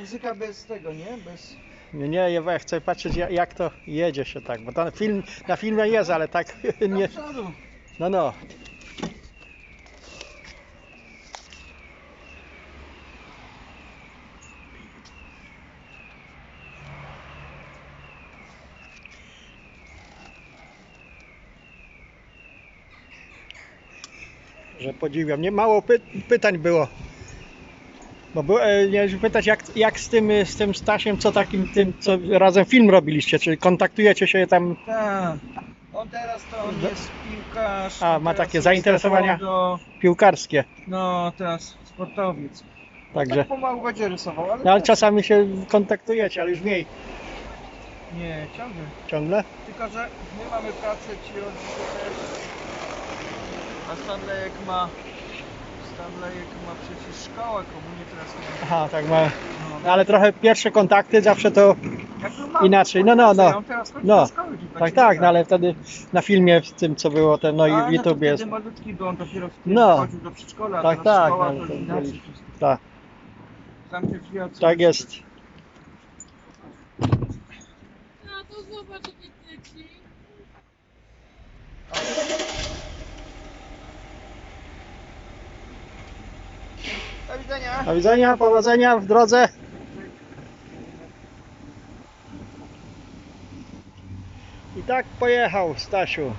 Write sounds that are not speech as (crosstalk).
Muzyka bez tego, nie? Bez... Nie, nie, ja chcę patrzeć ja- jak to jedzie się tak, bo to film, na filmie jest, ale tak (laughs) nie, no no. Że podziwiam. Nie mało py pytań było. Bo było, e, miałem pytać jak, jak z tym e, z tym Stasiem, co takim tym, co razem film robiliście, czy kontaktujecie się tam Tak. On teraz to on Do- jest piłkarz. A, on ma takie zainteresowania? Do, piłkarskie, no, teraz sportowiec. także. Tak pomału będzie rysował, ale, No ale też- czasami się kontaktujecie, ale już mniej Nie, ciągle. ciągle. Tylko, że my mamy pracę, ci też. A Stanleyek ma... Stanleyek ma przecież szkołę, ma. Aha, tak ma. No, No, ale trochę pierwsze kontakty zawsze to inaczej. No, no, no. On teraz chodzi No. do szkoły, dziś tak, tak, tak. no ale wtedy na filmie w tym co było, ten, no i w no to YouTube jest. malutki był, on dopiero No. chodził do przedszkola, Tak, teraz tak, szkoła, no, to inaczej. Tak, tak jest. A to zobacz jakie dzieci. Do widzenia. Do widzenia, powodzenia w drodze. I tak pojechał Stasiu.